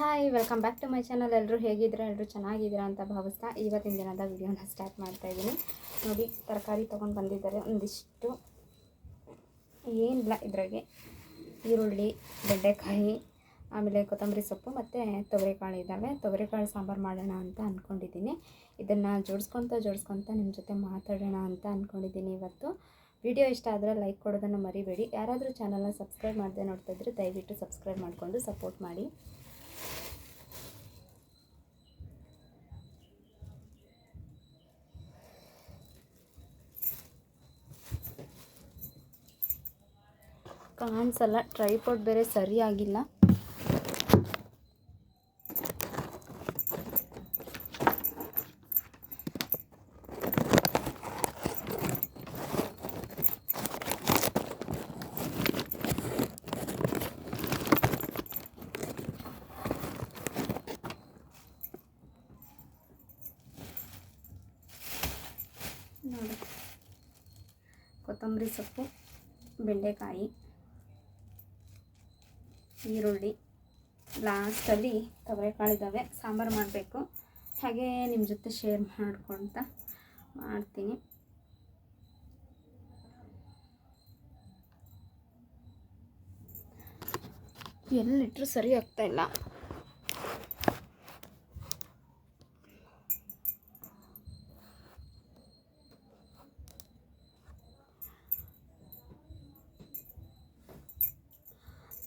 Hi welcome back to my channel ಎಲ್ಲರೂ ಹೇಗಿದ್ದೀರಾ? ಎಲ್ಲರೂ ಚೆನ್ನಾಗಿದ್ದೀರಾ ಅಂತ ಭಾವಿಸ್ತಾ ಇವತ್ತಿನ ದಿನದ ವಿಡಿಯೋನ ಸ್ಟಾರ್ಟ್ ಮಾಡ್ತಾ ಇದ್ದೀನಿ. ನೋಡಿ, ತರಕಾರಿ ತೊಗೊಂಡು ಬಂದಿದ್ದಾರೆ. ಒಂದಿಷ್ಟು ಏನಿಲ್ಲ ಇದ್ರಾಗೆ. ಈರುಳ್ಳಿ, ಬೆಂಡೆಕಾಯಿ, ಆಮೇಲೆ ಕೊತ್ತಂಬರಿ ಸೊಪ್ಪು ಮತ್ತು ತೊಗರಿಕಾಳು ಇದ್ದಾವೆ. ತೊಗರಿಕಾಳು ಸಾಂಬಾರು ಮಾಡೋಣ ಅಂತ ಅಂದ್ಕೊಂಡಿದ್ದೀನಿ ಇದನ್ನು ಜೋಡಿಸ್ಕೊತ ಜೋಡಿಸ್ಕೊತ ನಿಮ್ಮ ಜೊತೆ ಮಾತಾಡೋಣ ಅಂತ ಅಂದ್ಕೊಂಡಿದ್ದೀನಿ ಇವತ್ತು. ವಿಡಿಯೋ ಇಷ್ಟ ಆದರೆ ಲೈಕ್ ಕೊಡೋದನ್ನು ಮರಿಬೇಡಿ. ಯಾರಾದರೂ ಚಾನಲ್ನ ಸಬ್ಸ್ಕ್ರೈಬ್ ಮಾಡದೆ ನೋಡ್ತಾ ಇದ್ರೆ ದಯವಿಟ್ಟು ಸಬ್ಸ್ಕ್ರೈಬ್ ಮಾಡಿಕೊಂಡು ಸಪೋರ್ಟ್ ಮಾಡಿ. ಕಾಣಿಸಲ್ಲ. ಟ್ರೈಪಾಡ್ ಬೇರೆ ಸರಿಯಾಗಿಲ್ಲ ನೋಡಿ. ಕೊತ್ತಂಬರಿ ಸೊಪ್ಪು ಬೆಂಡೆಕಾಯಿ. ಈರುಳ್ಳಿ ಲಾಸ್ಟಲ್ಲಿ ತೊಗರೆಕಾಳಿದ್ದಾವೆ. ಸಾಂಬಾರು ಮಾಡಬೇಕು. ಹಾಗೆ ನಿಮ್ಮ ಜೊತೆ ಶೇರ್ ಮಾಡ್ಕೊತ ಮಾಡ್ತೀನಿ. ಎಲ್ಲಿಟ್ಟರು ಸರಿ ಆಗ್ತಾ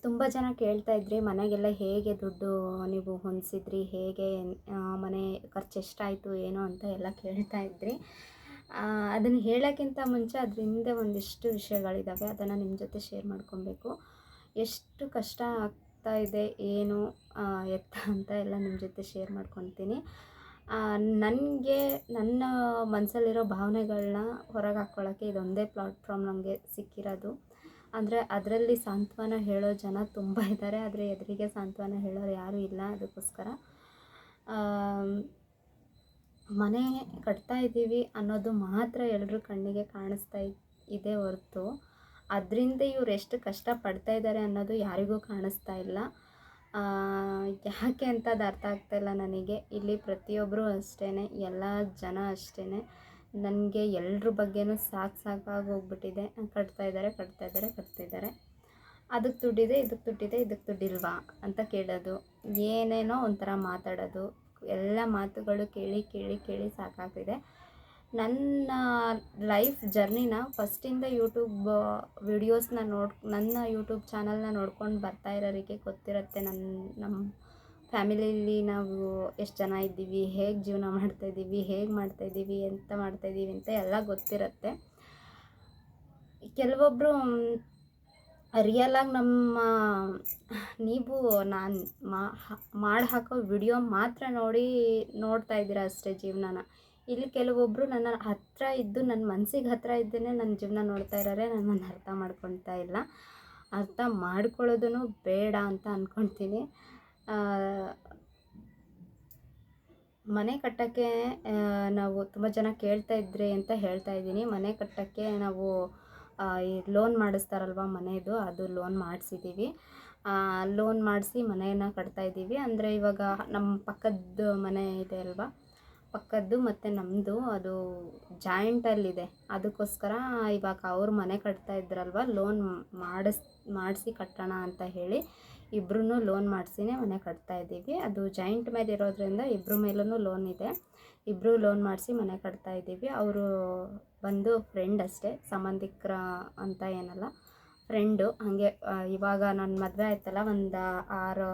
ತುಂಬ ಜನ ಕೇಳ್ತಾ ಇದ್ರಿ, ಮನೆಗೆಲ್ಲ ಹೇಗೆ ದುಡ್ಡು ನೀವು ಹೊಂದಿಸಿದ್ರಿ, ಹೇಗೆ ಮನೆ ಖರ್ಚು ಎಷ್ಟಾಯಿತು, ಏನು ಅಂತ ಎಲ್ಲ ಕೇಳ್ತಾ ಇದ್ರಿ. ಅದನ್ನು ಹೇಳೋಕ್ಕಿಂತ ಮುಂಚೆ ಅದ್ರ ಹಿಂದೆ ಒಂದಿಷ್ಟು ವಿಷಯಗಳಿದ್ದಾವೆ ಅದನ್ನು ನಿಮ್ಮ ಜೊತೆ ಶೇರ್ ಮಾಡ್ಕೊಬೇಕು. ಎಷ್ಟು ಕಷ್ಟ ಆಗ್ತಾ ಇದೆ, ಏನು ಎತ್ತ ಅಂತ ಎಲ್ಲ ನಿಮ್ಮ ಜೊತೆ ಶೇರ್ ಮಾಡ್ಕೊತೀನಿ. ನನಗೆ, ನನ್ನ ಮನಸ್ಸಲ್ಲಿರೋ ಭಾವನೆಗಳನ್ನ ಹೊರಗೆ ಹಾಕ್ಕೊಳ್ಳೋಕ್ಕೆ ಇದೊಂದೇ ಪ್ಲಾಟ್ಫಾರ್ಮ್ ನನಗೆ ಸಿಕ್ಕಿರೋದು. ಅಂದರೆ ಅದರಲ್ಲಿ ಸಾಂತ್ವನ ಹೇಳೋ ಜನ ತುಂಬ ಇದ್ದಾರೆ ಆದರೆ ಎದುರಿಗೆ ಸಾಂತ್ವನ ಹೇಳೋರು ಯಾರೂ ಇಲ್ಲ ಅದಕ್ಕೋಸ್ಕರ. ಮನೆ ಕಟ್ತಾ ಇದ್ದೀವಿ ಅನ್ನೋದು ಮಾತ್ರ ಎಲ್ಲರೂ ಕಣ್ಣಿಗೆ ಕಾಣಿಸ್ತಾ ಇದೆ ಹೊರತು. ಅದರಿಂದ ಇವ್ರು ಎಷ್ಟು ಕಷ್ಟ ಪಡ್ತಾ ಇದ್ದಾರೆ ಅನ್ನೋದು ಯಾರಿಗೂ ಕಾಣಿಸ್ತಾ ಇಲ್ಲ. ಯಾಕೆ ಅಂತ ಅದು ಅರ್ಥ ಆಗ್ತಾಯಿಲ್ಲ ನನಗೆ. ಇಲ್ಲಿ ಪ್ರತಿಯೊಬ್ಬರು ಅಷ್ಟೇ ಎಲ್ಲ ಜನ ಅಷ್ಟೇ ನನಗೆ ಎಲ್ಲರ ಬಗ್ಗೆನೂ ಸಾಕು ಸಾಕಾಗಿ ಹೋಗ್ಬಿಟ್ಟಿದೆ. ಕಟ್ತಾ ಇದ್ದಾರೆ ಕಟ್ತಾ ಇದ್ದಾರೆ ಕಟ್ತಾ ಇದ್ದಾರೆ. ಅದಕ್ಕೆ ದುಡ್ಡಿದೆ, ಇದಕ್ಕೆ ದುಡ್ಡಿದೆ, ಇದಕ್ಕೆ ದುಡ್ಡಿಲ್ವಾ ಅಂತ ಕೇಳೋದು. ಏನೇನೋ ಒಂಥರ ಮಾತಾಡೋದು. ಎಲ್ಲ ಮಾತುಗಳು ಕೇಳಿ ಕೇಳಿ ಕೇಳಿ ಸಾಕಾಗ್ತಿದೆ. ನನ್ನ ಲೈಫ್ ಜರ್ನಿನ ಫಸ್ಟಿಂದ ಯೂಟ್ಯೂಬ್ ವಿಡಿಯೋಸ್ನ ನೋಡಿ, ನನ್ನ ಯೂಟ್ಯೂಬ್ ಚಾನಲ್ನ ನೋಡ್ಕೊಂಡು ಬರ್ತಾ ಇರೋರಿಗೆ ಗೊತ್ತಿರುತ್ತೆ ನನ್ನ, ನಮ್ಮ ಫ್ಯಾಮಿಲಿಯಲ್ಲಿ ನಾವು ಎಷ್ಟು ಜನ ಇದ್ದೀವಿ ಹೇಗೆ ಜೀವನ ಮಾಡ್ತಾಯಿದ್ದೀವಿ ಹೇಗೆ ಮಾಡ್ತಾಯಿದ್ದೀವಿ ಎಂತ ಮಾಡ್ತಾಯಿದ್ದೀವಿ ಅಂತ ಎಲ್ಲ ಗೊತ್ತಿರುತ್ತೆ. ಕೆಲವೊಬ್ಬರು ರಿಯಲಾಗಿ ನಮ್ಮ ನೀವು ನಾನು ಮಾಡಿ ಹಾಕೋ ವಿಡಿಯೋ ಮಾತ್ರ ನೋಡಿ ನೋಡ್ತಾ ಇದ್ದೀರಾ ಅಷ್ಟೇ ಜೀವನನ. ಇಲ್ಲಿ ಕೆಲವೊಬ್ಬರು ನನ್ನ ಹತ್ತಿರ ಇದ್ದು ನನ್ನ ಮನ್ಸಿಗೆ ಹತ್ತಿರ ಇದ್ದೇನೆ ನನ್ನ ಜೀವನ ನೋಡ್ತಾ ಇರೋರೆ ನನ್ನನ್ನು ಅರ್ಥ ಮಾಡ್ಕೊಳ್ತಾ ಇಲ್ಲ. ಅರ್ಥ ಮಾಡ್ಕೊಳ್ಳೋದೂ ಬೇಡ ಅಂತ ಅಂದ್ಕೊಳ್ತೀನಿ ಆ, ಮನೆ ಕಟ್ಟೋಕ್ಕೆ ನಾವು ತುಂಬ ಜನ ಕೇಳ್ತಾ ಇದ್ರಿ ಅಂತ ಹೇಳ್ತಾ ಇದ್ದೀನಿ. ಮನೆ ಕಟ್ಟೋಕ್ಕೆ ನಾವು ಈ ಲೋನ್ ಮಾಡಿಸ್ತಾರಲ್ವ ಮನೆಯದು ಅದು ಲೋನ್ ಮಾಡಿಸಿದ್ದೀವಿ ಲೋನ್ ಮಾಡಿಸಿ ಮನೆಯನ್ನು ಕಟ್ತಾ ಇದ್ದೀವಿ. ಅಂದರೆ ಇವಾಗ ನಮ್ಮ ಪಕ್ಕದ ಮನೆ ಇದೆ ಅಲ್ವಾ? ಪಕ್ಕದ್ದು ಮತ್ತು ನಮ್ಮದು ಅದು ಜಾಯಿಂಟಲ್ಲಿದೆ ಅದಕ್ಕೋಸ್ಕರ ಇವಾಗ ಅವ್ರು ಮನೆ ಕಟ್ತಾ ಇದ್ರಲ್ವ ಲೋನ್ ಮಾಡಿಸ್, ಮಾಡಿಸಿ ಕಟ್ಟೋಣ ಅಂತ ಹೇಳಿ ಇಬ್ರು ಲೋನ್ ಮಾಡಿಸಿನೇ ಮನೆ ಕಟ್ತಾ ಇದ್ದೀವಿ. ಅದು ಜಾಯಿಂಟ್ ಮೇಲೆ ಇರೋದ್ರಿಂದ ಇಬ್ಬರ ಮೇಲೂ ಲೋನ್ ಇದೆ. ಇಬ್ಬರು ಲೋನ್ ಮಾಡಿಸಿ ಮನೆ ಕಟ್ತಾ ಇದ್ದೀವಿ. ಅವರು ಬಂದು ಫ್ರೆಂಡ್ ಅಷ್ಟೇ, ಸಂಬಂಧಿಕರ ಅಂತ ಏನಲ್ಲ ಫ್ರೆಂಡು ಹಾಗೆ ಇವಾಗ ನನ್ನ ಮದುವೆ ಆಯ್ತಲ್ಲ, ಒಂದು ಆರು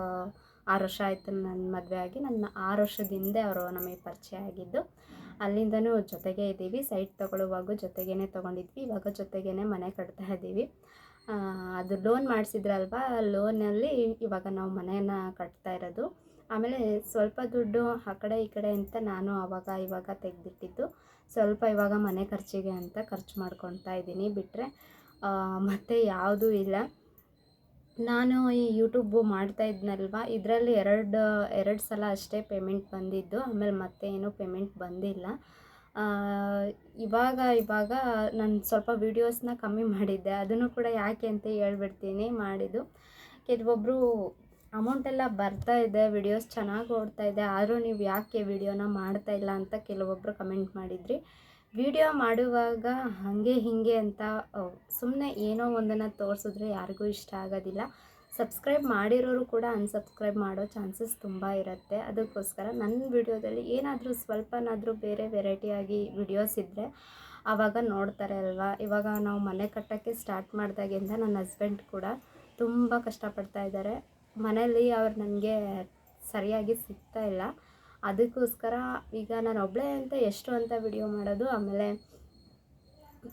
ಆರು ವರ್ಷ ಆಯಿತು ನನ್ನ ಮದುವೆ ಆಗಿ. ನನ್ನ ಆರು ವರ್ಷದಿಂದ ಅವರು ನಮಗೆ ಪರಿಚಯ ಆಗಿದ್ದು, ಅಲ್ಲಿಂದನೂ ಜೊತೆಗೆ ಇದ್ದೀವಿ. ಸೈಟ್ ತೊಗೊಳ್ಳುವಾಗ ಜೊತೆಗೇ ತೊಗೊಂಡಿದ್ವಿ. ಇವಾಗ ಜೊತೆಗೇ ಮನೆ ಕಟ್ತಾ ಇದ್ದೀವಿ. ಅದು ಲೋನ್ ಮಾಡಿಸಿದ್ರಲ್ವಾ? ಲೋನಲ್ಲಿ ಇವಾಗ ನಾವು ಮನೆಯನ್ನು ಕಟ್ತಾ ಇರೋದು. ಆಮೇಲೆ ಸ್ವಲ್ಪ ದುಡ್ಡು ಆ ಕಡೆ ಈ ಕಡೆ ಅಂತ ನಾನು ಆವಾಗ ಇವಾಗ ತೆಗೆದಿಟ್ಟಿದ್ದು. ಸ್ವಲ್ಪ ಇವಾಗ ಮನೆ ಖರ್ಚಿಗೆ ಅಂತ ಖರ್ಚು ಮಾಡ್ಕೊತಾ ಇದ್ದೀನಿ. ಬಿಟ್ಟರೆ ಮತ್ತು ಯಾವುದೂ ಇಲ್ಲ. ನಾನು ಈ ಯೂಟ್ಯೂಬ್ ಮಾಡ್ತಾ ಇದ್ನಲ್ವ? ಇದರಲ್ಲಿ ಎರಡು ಎರಡು ಸಲ ಅಷ್ಟೇ ಪೇಮೆಂಟ್ ಬಂದಿದ್ದು. ಆಮೇಲೆ ಮತ್ತೆ ಏನೂ ಪೇಮೆಂಟ್ ಬಂದಿಲ್ಲ. ಇವಾಗ ಇವಾಗ ನಾನು ಸ್ವಲ್ಪ ವೀಡಿಯೋಸ್ನ ಕಮ್ಮಿ ಮಾಡಿದ್ದೆ. ಅದನ್ನು ಕೂಡ ಯಾಕೆ ಅಂತ ಹೇಳ್ಬಿಡ್ತೀನಿ ಮಾಡಿದ್ದು. ಕೆಲವೊಬ್ಬರು ಅಮೌಂಟ್ ಎಲ್ಲ ಬರ್ತಾ ಇದೆ ವಿಡಿಯೋಸ್ ಚೆನ್ನಾಗಿ ಓಡ್ತಾ ಇದೆ, ಆದರೂ ನೀವು ಯಾಕೆ ವಿಡಿಯೋನ ಮಾಡ್ತಾ ಇಲ್ಲ ಅಂತ ಕೆಲವೊಬ್ಬರು ಕಮೆಂಟ್ ಮಾಡಿದ್ರಿ. ವಿಡಿಯೋ ಮಾಡುವಾಗ ಹಾಗೆ ಹೀಗೆ ಅಂತ ಸುಮ್ಮನೆ ಏನೋ ಒಂದನ್ನು ತೋರಿಸಿದ್ರೆ ಯಾರಿಗೂ ಇಷ್ಟ ಆಗೋದಿಲ್ಲ. ಸಬ್ಸ್ಕ್ರೈಬ್ ಮಾಡಿರೋರು ಕೂಡ ಅನ್ಸಬ್ಸ್ಕ್ರೈಬ್ ಮಾಡೋ ಚಾನ್ಸಸ್ ತುಂಬ ಇರುತ್ತೆ. ಅದಕ್ಕೋಸ್ಕರ ನನ್ನ ವಿಡಿಯೋದಲ್ಲಿ ಏನಾದರೂ ಸ್ವಲ್ಪನಾದರೂ ಬೇರೆ ವೆರೈಟಿಯಾಗಿ ವಿಡಿಯೋಸ್ ಇದ್ದರೆ ಆವಾಗ ನೋಡ್ತಾರೆ ಅಲ್ವಾ? ಇವಾಗ ನಾವು ಮನೆ ಕಟ್ಟೋಕ್ಕೆ ಸ್ಟಾರ್ಟ್ ಮಾಡಿದಾಗಿಂದ ನನ್ನ ಹಸ್ಬೆಂಡ್ ಕೂಡ ತುಂಬ ಕಷ್ಟಪಡ್ತಾ ಇದ್ದಾರೆ. ಮನೆಯಲ್ಲಿ ಅವ್ರು ನನಗೆ ಸರಿಯಾಗಿ ಸಿಗ್ತಾ ಇಲ್ಲ. ಅದಕ್ಕೋಸ್ಕರ ಈಗ ನಾನು ಒಬ್ಬಳೇ ಅಂತ ಎಷ್ಟು ಅಂತ ವಿಡಿಯೋ ಮಾಡೋದು, ಆಮೇಲೆ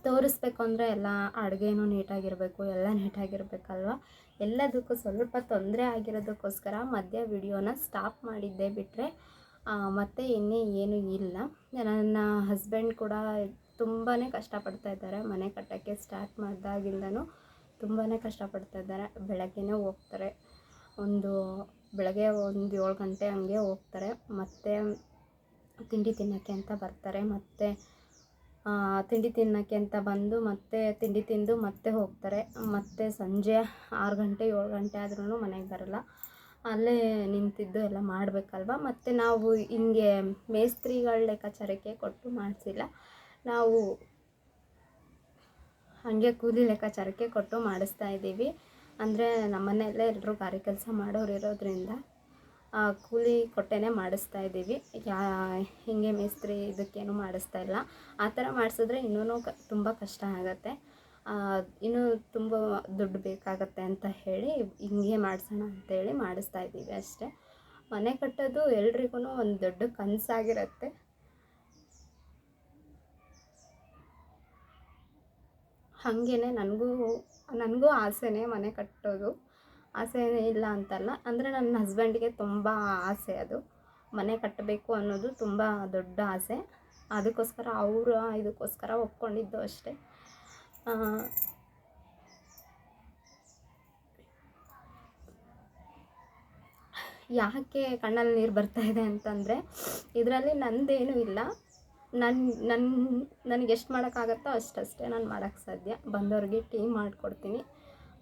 ತೋರಿಸ್ಬೇಕು ಅಂದರೆ ಎಲ್ಲ ಅಡುಗೆನೂ ನೀಟಾಗಿರಬೇಕು, ಎಲ್ಲ ನೀಟಾಗಿರಬೇಕಲ್ವ? ಎಲ್ಲದಕ್ಕೂ ಸ್ವಲ್ಪ ತೊಂದರೆ ಆಗಿರೋದಕ್ಕೋಸ್ಕರ ಮಧ್ಯ ವಿಡಿಯೋನ ಸ್ಟಾಪ್ ಮಾಡಿದ್ದೆ ಬಿಟ್ಟರೆ ಮತ್ತು ಇನ್ನೇ ಏನೂ ಇಲ್ಲ. ನನ್ನ ಹಸ್ಬೆಂಡ್ ಕೂಡ ತುಂಬಾ ಕಷ್ಟಪಡ್ತಾ ಇದ್ದಾರೆ. ಮನೆ ಕಟ್ಟೋಕ್ಕೆ ಸ್ಟಾರ್ಟ್ ಮಾಡಿದಾಗಿಂದನೂ ತುಂಬಾ ಕಷ್ಟಪಡ್ತಾ ಇದ್ದಾರೆ. ಬೆಳಗ್ಗೆನೇ ಹೋಗ್ತಾರೆ. ಒಂದು ಬೆಳಗ್ಗೆ ಒಂದು ಏಳು ಗಂಟೆ ಹಂಗೆ ಹೋಗ್ತಾರೆ. ಮತ್ತು ತಿಂಡಿ ತಿನ್ನೋಕ್ಕೆ ಅಂತ ಬರ್ತಾರೆ. ಮತ್ತು ತಿಂಡಿ ತಿನ್ನೋಕ್ಕೆ ಅಂತ ಬಂದು ಮತ್ತೆ ತಿಂಡಿ ತಿಂದು ಮತ್ತೆ ಹೋಗ್ತಾರೆ. ಮತ್ತು ಸಂಜೆ ಆರು ಗಂಟೆ, ಏಳು ಗಂಟೆ ಆದ್ರೂ ಮನೆಗೆ ಬರೋಲ್ಲ. ಅಲ್ಲೇ ನಿಂತಿದ್ದು ಎಲ್ಲ ಮಾಡಬೇಕಲ್ವ? ಮತ್ತು ನಾವು ಹಿಂಗೆ ಮೇಸ್ತ್ರಿಗಳ ಲೆಕ್ಕಾಚಾರಕ್ಕೆ ಕೊಟ್ಟು ಮಾಡಿಸಿಲ್ಲ. ನಾವು ಹಾಗೆ ಕೂಲಿ ಲೆಕ್ಕಾಚಾರಕ್ಕೆ ಕೊಟ್ಟು ಮಾಡಿಸ್ತಾ ಇದ್ದೀವಿ. ಅಂದರೆ ನಮ್ಮನೆಯಲ್ಲೇ ಎಲ್ಲರೂ ಗಾರೆ ಕೆಲಸ ಮಾಡೋರು ಇರೋದ್ರಿಂದ ಕೂಲಿ ಕೊಟ್ಟೆನೇ ಮಾಡಿಸ್ತಾ ಇದ್ದೀವಿ. ಯಾ, ಹೀಗೆ ಮೇಸ್ತ್ರಿ ಇದಕ್ಕೇನು ಮಾಡಿಸ್ತಾ ಇಲ್ಲ. ಆ ಥರ ಮಾಡಿಸಿದ್ರೆ ಇನ್ನೂ ಕ, ತುಂಬ ಕಷ್ಟ ಆಗುತ್ತೆ. ಇನ್ನೂ ತುಂಬ ದುಡ್ಡು ಬೇಕಾಗತ್ತೆ ಅಂತ ಹೇಳಿ ಹಿಂಗೆ ಮಾಡಿಸೋಣ ಅಂತೇಳಿ ಮಾಡಿಸ್ತಾ ಇದ್ದೀವಿ ಅಷ್ಟೇ. ಮನೆ ಕಟ್ಟೋದು ಎಲ್ರಿಗೂ ಒಂದು ದೊಡ್ಡ ಕನಸಾಗಿರತ್ತೆ. ಹಾಗೇ ನನಗೂ ನನಗೂ ಆಸೆನೇ ಮನೆ ಕಟ್ಟೋದು. ಆಸೆ ಇಲ್ಲ ಅಂತಲ್ಲ, ಅಂದರೆ ನನ್ನ ಹಸ್ಬೆಂಡಿಗೆ ತುಂಬ ಆಸೆ ಅದು. ಮನೆ ಕಟ್ಟಬೇಕು ಅನ್ನೋದು ತುಂಬ ದೊಡ್ಡ ಆಸೆ. ಅದಕ್ಕೋಸ್ಕರ ಅವರು ಇದಕ್ಕೋಸ್ಕರ ಒಪ್ಕೊಂಡಿದ್ದು ಅಷ್ಟೇ. ಯಾಕೆ ಕಣ್ಣಲ್ಲಿ ನೀರು ಬರ್ತಾ ಇದೆ ಅಂತಂದರೆ, ಇದರಲ್ಲಿ ನಂದೇನೂ ಇಲ್ಲ. ನನ್ನ ನನ್ನ ನನಗೆ ಎಷ್ಟು ಮಾಡೋಕ್ಕಾಗತ್ತೋ ಅಷ್ಟಷ್ಟೇ ನಾನು ಮಾಡೋಕ್ಕೆ ಸಾಧ್ಯ. ಬಂದವ್ರಿಗೆ ಟೀ ಮಾಡಿಕೊಡ್ತೀನಿ.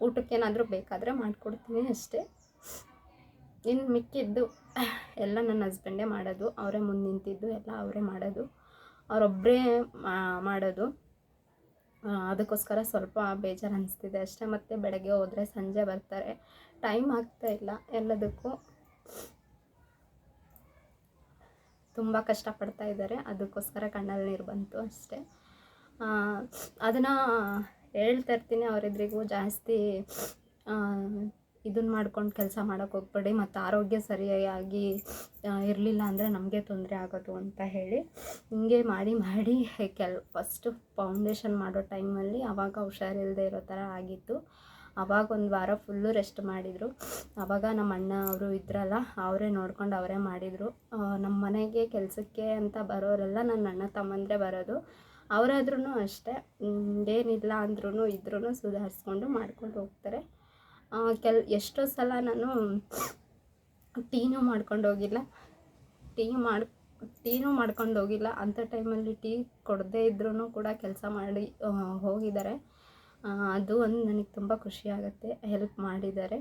ಊಟಕ್ಕೇನಾದರೂ ಬೇಕಾದರೆ ಮಾಡಿಕೊಡ್ತೀನಿ ಅಷ್ಟೇ. ಇನ್ನು ಮಿಕ್ಕಿದ್ದು ಎಲ್ಲ ನನ್ನ ಹಸ್ಬೆಂಡೇ ಮಾಡೋದು. ಅವರೇ ಮುಂದೆ ನಿಂತಿದ್ದು, ಎಲ್ಲ ಅವರೇ ಮಾಡೋದು. ಅವರೊಬ್ಬರೇ ಮಾಡೋದು. ಅದಕ್ಕೋಸ್ಕರ ಸ್ವಲ್ಪ ಬೇಜಾರು ಅನಿಸ್ತಿದೆ ಅಷ್ಟೇ. ಮತ್ತು ಬೆಳಗ್ಗೆ ಹೋದರೆ ಸಂಜೆ ಬರ್ತಾರೆ. ಟೈಮ್ ಆಗ್ತಾ ಇಲ್ಲ ಎಲ್ಲದಕ್ಕೂ. ತುಂಬ ಕಷ್ಟಪಡ್ತಾ ಇದ್ದಾರೆ. ಅದಕ್ಕೋಸ್ಕರ ಕಣ್ಣಲ್ಲಿ ನೀರು ಬಂತು ಅಷ್ಟೇ. ಅದನ್ನು ಹೇಳ್ತಾ ಇರ್ತೀನಿ ಅವರಿದ್ರಿಗೂ ಜಾಸ್ತಿ ಇದನ್ನ ಮಾಡ್ಕೊಂಡು ಕೆಲಸ ಮಾಡೋಕ್ಕೆ ಹೋಗ್ಬೇಡಿ ಮತ್ತು ಆರೋಗ್ಯ ಸರಿಯಾಗಿ ಇರಲಿಲ್ಲ ಅಂದರೆ ನಮಗೆ ತೊಂದರೆ ಆಗೋದು ಅಂತ ಹೇಳಿ ಹಿಂಗೆ ಮಾಡಿ ಮಾಡಿ ಕೆಲ್ ಫಸ್ಟು ಫೌಂಡೇಶನ್ ಮಾಡೋ ಟೈಮಲ್ಲಿ ಅವಾಗ ಹುಷಾರಿಲ್ಲದೆ ಇರೋ ಥರ ಆಗಿತ್ತು. ಅವಾಗ ಒಂದು ವಾರ ಫುಲ್ಲು ರೆಸ್ಟ್ ಮಾಡಿದರು. ಆವಾಗ ನಮ್ಮ ಅಣ್ಣ ಅವರು ಇದ್ರಲ್ಲ, ಅವರೇ ನೋಡ್ಕೊಂಡು ಅವರೇ ಮಾಡಿದರು. ನಮ್ಮ ಮನೆಗೆ ಕೆಲಸಕ್ಕೆ ಅಂತ ಬರೋರೆಲ್ಲ ನನ್ನ ಅಣ್ಣ ತಮ್ಮಂದರೆ ಬರೋದು. ಅವರಾದ್ರೂ ಅಷ್ಟೇ. ಏನಿಲ್ಲ ಅಂದ್ರೂ ಇದ್ರೂ ಸುಧಾರಿಸ್ಕೊಂಡು ಮಾಡ್ಕೊಂಡು ಹೋಗ್ತಾರೆ. ಕೆಲ್ ಎಷ್ಟೋ ಸಲ ನಾನು ಟೀನೂ ಮಾಡ್ಕೊಂಡು ಹೋಗಿಲ್ಲ. ಟೀ ಮಾಡಿ, ಟೀನೂ ಮಾಡ್ಕೊಂಡು ಹೋಗಿಲ್ಲ. ಅಂಥ ಟೈಮಲ್ಲಿ ಟೀ ಕೊಡದೇ ಇದ್ರೂ ಕೂಡ ಕೆಲಸ ಮಾಡಿ ಹೋಗಿದ್ದಾರೆ. ಅದು ಒಂದು ನನಗೆ ತುಂಬ ಖುಷಿಯಾಗುತ್ತೆ ಹೆಲ್ಪ್ ಮಾಡಿದ್ದಾರೆ.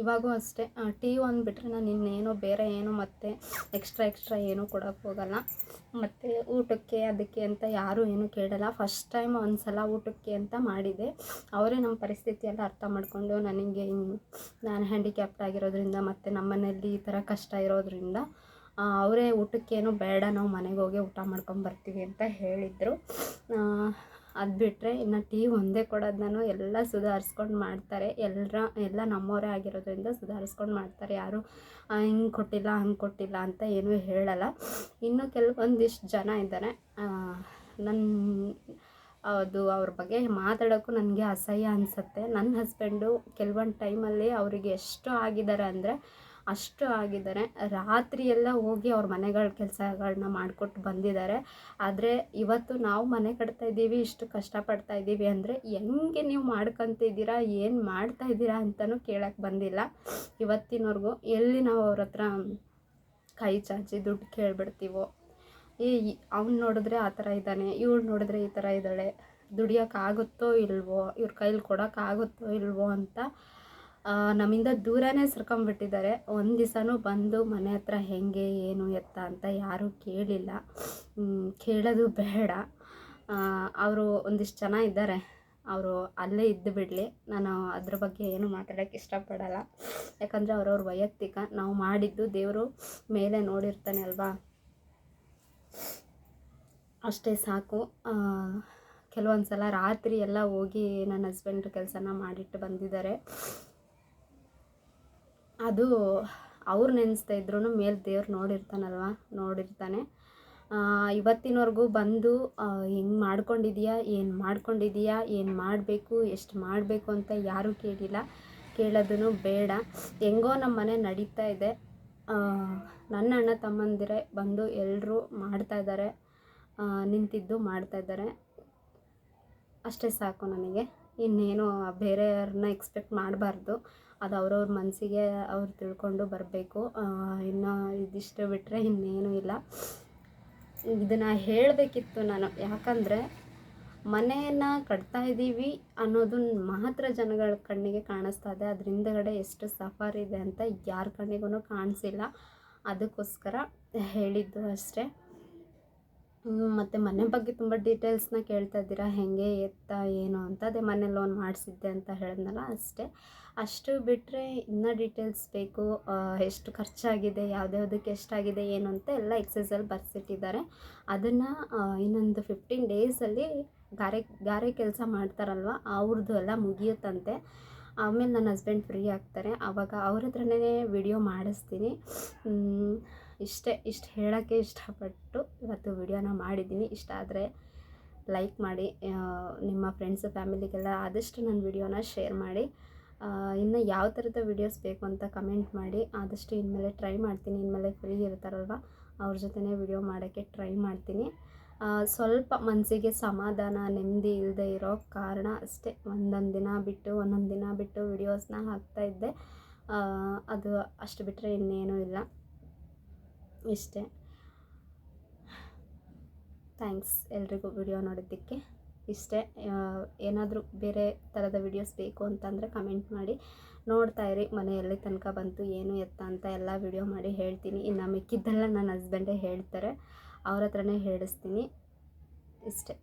ಇವಾಗೂ ಅಷ್ಟೇ ಟೀ ಒಂದು ಬಿಟ್ಟರೆ ನಾನು ಇನ್ನೇನು ಬೇರೆ ಏನು ಮತ್ತೆ ಎಕ್ಸ್ಟ್ರಾ ಎಕ್ಸ್ಟ್ರಾ ಏನೂ ಕೊಡೋಕ್ಕೆ ಹೋಗಲ್ಲ. ಮತ್ತು ಊಟಕ್ಕೆ, ಅದಕ್ಕೆ ಅಂತ ಯಾರೂ ಏನೂ ಕೇಳಲ್ಲ. ಫಸ್ಟ್ ಟೈಮ್ ಒಂದು ಸಲ ಊಟಕ್ಕೆ ಅಂತ ಮಾಡಿದೆ. ಅವರೇ ನಮ್ಮ ಪರಿಸ್ಥಿತಿಯೆಲ್ಲ ಅರ್ಥ ಮಾಡಿಕೊಂಡು ನನಗೆ ನಾನು ಹ್ಯಾಂಡಿಕ್ಯಾಪ್ಟ್ ಆಗಿರೋದ್ರಿಂದ ಮತ್ತು ನಮ್ಮ ಮನೆಯಲ್ಲಿ ಈ ಥರ ಕಷ್ಟ ಇರೋದ್ರಿಂದ ಅವರೇ ಊಟಕ್ಕೇನು ಬೇಡ ನಾವು ಮನೆಗೆ ಹೋಗಿ ಊಟ ಮಾಡ್ಕೊಂಡು ಬರ್ತೀವಿ ಅಂತ ಹೇಳಿದರು. ಅದು ಬಿಟ್ಟರೆ ಇನ್ನು ಟೀ ಒಂದೇ ಕೊಡೋದನ್ನು ಎಲ್ಲ ಸುಧಾರಿಸ್ಕೊಂಡು ಮಾಡ್ತಾರೆ. ಎಲ್ಲರ ಎಲ್ಲ ನಮ್ಮವರೇ ಆಗಿರೋದ್ರಿಂದ ಸುಧಾರಿಸ್ಕೊಂಡು ಮಾಡ್ತಾರೆ. ಯಾರು ಹಿಂಗೆ ಕೊಟ್ಟಿಲ್ಲ, ಹಂಗೆ ಕೊಟ್ಟಿಲ್ಲ ಅಂತ ಏನೂ ಹೇಳಲ್ಲ. ಇನ್ನು ಕೆಲವೊಂದಿಷ್ಟು ಜನ ಇದ್ದಾರೆ ನನ್ನ ಅದು ಅವ್ರ ಬಗ್ಗೆ ಮಾತಾಡೋಕ್ಕೂ ನನಗೆ ಅಸಹ್ಯ ಅನಿಸುತ್ತೆ. ನನ್ನ ಹಸ್ಬೆಂಡು ಕೆಲವೊಂದು ಟೈಮಲ್ಲಿ ಅವರಿಗೆ ಎಷ್ಟು ಆಗಿದ್ದಾರೆ ಅಂದರೆ ಅಷ್ಟು ಆಗಿದ್ದಾರೆ. ರಾತ್ರಿ ಎಲ್ಲ ಹೋಗಿ ಅವ್ರ ಮನೆಗಳ ಕೆಲಸಗಳನ್ನ ಮಾಡಿಕೊಟ್ಟು ಬಂದಿದ್ದಾರೆ. ಆದರೆ ಇವತ್ತು ನಾವು ಮನೆ ಕಟ್ತಾ ಇದ್ದೀವಿ, ಇಷ್ಟು ಕಷ್ಟಪಡ್ತಾ ಇದ್ದೀವಿ ಅಂದರೆ ಹೆಂಗೆ ನೀವು ಮಾಡ್ಕೊತಿದ್ದೀರಾ, ಏನು ಮಾಡ್ತಾ ಇದ್ದೀರಾ ಅಂತಲೂ ಕೇಳೋಕ್ಕೆ ಬಂದಿಲ್ಲ. ಇವತ್ತಿನವರೆಗೂ ಎಲ್ಲಿ ನಾವು ಅವ್ರ ಹತ್ರ ಕೈ ಚಾಚಿ ದುಡ್ಡು ಕೇಳಿಬಿಡ್ತೀವೋ. ಏ ಅವ್ನು ನೋಡಿದ್ರೆ ಆ ಥರ ಇದ್ದಾನೆ, ಇವಳು ನೋಡಿದ್ರೆ ಈ ಥರ ಇದ್ದಾಳೆ ದುಡಿಯೋಕ್ಕಾಗುತ್ತೋ ಇಲ್ವೋ, ಇವ್ರ ಕೈಲಿ ಕೊಡೋಕ್ಕಾಗುತ್ತೋ ಇಲ್ವೋ ಅಂತ ನಮ್ಮಿಂದ ದೂರನೇ ಸರ್ಕೊಂಬಿಟ್ಟಿದ್ದಾರೆ. ಒಂದು ದಿವಸನೂ ಬಂದು ಮನೆ ಹತ್ರ ಹೆಂಗೆ, ಏನು ಎತ್ತ ಅಂತ ಯಾರೂ ಕೇಳಿಲ್ಲ. ಕೇಳೋದು ಬೇಡ. ಅವರು ಒಂದಿಷ್ಟು ಜನ ಇದ್ದಾರೆ. ಅವರು ಅಲ್ಲೇ ಇದ್ದು ಬಿಡಲಿ. ನಾನು ಅದ್ರ ಬಗ್ಗೆ ಏನು ಮಾತಾಡೋಕ್ಕೆ ಇಷ್ಟಪಡಲ್ಲ. ಯಾಕಂದರೆ ಅವ್ರವ್ರ ವೈಯಕ್ತಿಕ. ನಾವು ಮಾಡಿದ್ದು ದೇವರು ಮೇಲೆ ನೋಡಿರ್ತಾನೆ ಅಲ್ವಾ? ಅಷ್ಟೇ ಸಾಕು. ಕೆಲವೊಂದು ಸಲ ರಾತ್ರಿ ಎಲ್ಲ ಹೋಗಿ ನನ್ನ ಹಸ್ಬೆಂಡ್ ಕೆಲಸನ ಮಾಡಿಟ್ಟು ಬಂದಿದ್ದಾರೆ. ಅದು ಅವ್ರು ನೆನೆಸ್ತಾ ಇದ್ರು ಮೇಲೆ ದೇವ್ರು ನೋಡಿರ್ತಾನಲ್ವ? ನೋಡಿರ್ತಾನೆ. ಇವತ್ತಿನವರೆಗೂ ಬಂದು ಹೆಂಗೆ ಮಾಡ್ಕೊಂಡಿದ್ಯಾ? ಏನು ಮಾಡ್ಕೊಂಡಿದ್ಯಾ? ಏನು ಮಾಡಬೇಕು? ಎಷ್ಟು ಮಾಡಬೇಕು ಅಂತ ಯಾರೂ ಕೇಳಿಲ್ಲ. ಕೇಳೋದೂ ಬೇಡ. ಹೆಂಗೋ ನಮ್ಮ ಮನೆ ನಡೀತಾ ಇದೆ. ನನ್ನ ಅಣ್ಣ ತಮ್ಮಂದಿರೇ ಬಂದು ಎಲ್ಲರೂ ಮಾಡ್ತಾ ಇದ್ದಾರೆ ನಿಂತಿದ್ದು ಮಾಡ್ತಾ ಇದ್ದಾರೆ ಅಷ್ಟೇ ಸಾಕು ನನಗೆ. ಇನ್ನೇನು ಬೇರೆಯವ್ರನ್ನ ಎಕ್ಸ್ಪೆಕ್ಟ್ ಮಾಡಬಾರ್ದು. ಅದು ಅವ್ರವ್ರ ಮನಸ್ಸಿಗೆ ಅವ್ರು ತಿಳ್ಕೊಂಡು ಬರಬೇಕು. ಇನ್ನು ಇದಿಷ್ಟು ಬಿಟ್ಟರೆ ಇನ್ನೇನು ಇಲ್ಲ. ಇದನ್ನು ಹೇಳಬೇಕಿತ್ತು ನಾನು. ಯಾಕಂದರೆ ಮನೆಯನ್ನು ಕಟ್ತಾ ಇದ್ದೀವಿ ಅನ್ನೋದನ್ನ ಮಾತ್ರ ಜನಗಳ ಕಣ್ಣಿಗೆ ಕಾಣಿಸ್ತಾ ಇದೆ. ಅದ್ರ ಹಿಂದಗಡೆ ಎಷ್ಟು ಸಫರ್ ಇದೆ ಅಂತ ಯಾರ ಕಣ್ಣಿಗೂ ಕಾಣಿಸಿಲ್ಲ. ಅದಕ್ಕೋಸ್ಕರ ಹೇಳಿದ್ದು ಅಷ್ಟೇ. ಮತ್ತು ಮನೆ ಬಗ್ಗೆ ತುಂಬ ಡೀಟೇಲ್ಸ್ನ ಕೇಳ್ತಾ ಇದ್ದೀರಾ? ಹೇಗೆ, ಎತ್ತ, ಏನು ಅಂತ ಅದೇ ಮನೆ ಲೋನ್ ಮಾಡಿಸಿದ್ದೆ ಅಂತ ಹೇಳಿದ್ನಲ್ಲ ಅಷ್ಟೇ. ಅಷ್ಟು ಬಿಟ್ಟರೆ ಇನ್ನೂ ಡೀಟೇಲ್ಸ್ ಬೇಕು. ಎಷ್ಟು ಖರ್ಚಾಗಿದೆ ಯಾವುದ್ಯಾವ್ದಕ್ಕೆ ಎಷ್ಟಾಗಿದೆ, ಏನು ಅಂತ ಎಲ್ಲ ಎಕ್ಸೈಸಲ್ಲಿ ಬರ್ಸಿಟ್ಟಿದ್ದಾರೆ. ಅದನ್ನು ಇನ್ನೊಂದು ಫಿಫ್ಟೀನ್ ಡೇಸಲ್ಲಿ ಗಾರೆ ಗಾರೆ ಕೆಲಸ ಮಾಡ್ತಾರಲ್ವ ಅವ್ರದ್ದು ಎಲ್ಲ ಮುಗಿಯುತ್ತಂತೆ. ಆಮೇಲೆ ನನ್ನ ಹಸ್ಬೆಂಡ್ ಫ್ರೀ ಆಗ್ತಾರೆ. ಆವಾಗ ಅವ್ರ ಹತ್ರನೇ ವಿಡಿಯೋ ಮಾಡಿಸ್ತೀನಿ. ಇಷ್ಟೇ, ಇಷ್ಟು ಹೇಳೋಕ್ಕೆ ಇಷ್ಟಪಟ್ಟು ಇವತ್ತು ವಿಡಿಯೋನ ಮಾಡಿದ್ದೀನಿ. ಇಷ್ಟ ಆದರೆ ಲೈಕ್ ಮಾಡಿ ನಿಮ್ಮ ಫ್ರೆಂಡ್ಸ್, ಫ್ಯಾಮಿಲಿಗೆಲ್ಲ ಆದಷ್ಟು ನನ್ನ ವಿಡಿಯೋನ ಶೇರ್ ಮಾಡಿ. ಇನ್ನು ಯಾವ ಥರದ ವಿಡಿಯೋಸ್ ಬೇಕು ಅಂತ ಕಮೆಂಟ್ ಮಾಡಿ. ಆದಷ್ಟು ಇನ್ಮೇಲೆ ಟ್ರೈ ಮಾಡ್ತೀನಿ. ಇನ್ಮೇಲೆ ಫ್ರೀ ಇರ್ತಾರಲ್ವ, ಅವ್ರ ಜೊತೆನೇ ವಿಡಿಯೋ ಮಾಡೋಕ್ಕೆ ಟ್ರೈ ಮಾಡ್ತೀನಿ. ಸ್ವಲ್ಪ ಮನಸ್ಸಿಗೆ ಸಮಾಧಾನ, ನೆಮ್ಮದಿ ಇಲ್ಲದೆ ಇರೋ ಕಾರಣ ಅಷ್ಟೇ. ಒಂದೊಂದು ದಿನ ಬಿಟ್ಟು, ಒಂದೊಂದು ದಿನ ಬಿಟ್ಟು ವಿಡಿಯೋಸ್ನ ಹಾಕ್ತಾಯಿದ್ದೆ ಅದು ಅಷ್ಟು ಬಿಟ್ಟರೆ ಇನ್ನೇನೂ ಇಲ್ಲ. ಇಷ್ಟೇ. ಥ್ಯಾಂಕ್ಸ್ ಎಲ್ರಿಗೂ ವಿಡಿಯೋ ನೋಡಿದ್ದಕ್ಕೆ. ಇಷ್ಟೇ ಏನಾದರೂ ಬೇರೆ ಥರದ ವಿಡಿಯೋಸ್ ಬೇಕು ಅಂತಂದರೆ ಕಮೆಂಟ್ ಮಾಡಿ. ನೋಡ್ತಾ ಇರಿ, ಮನೆಯಲ್ಲಿ ತನಕ ಬಂತು, ಏನು ಎತ್ತ ಅಂತ ಎಲ್ಲ ವಿಡಿಯೋ ಮಾಡಿ ಹೇಳ್ತೀನಿ. ಇನ್ನು ಮಿಕ್ಕಿದ್ದೆಲ್ಲ ನನ್ನ ಹಸ್ಬೆಂಡೇ ಹೇಳ್ತಾರೆ. ಅವ್ರ ಹತ್ರನೇ ಹೇಳಿಸ್ತೀನಿ. ಇಷ್ಟೇ.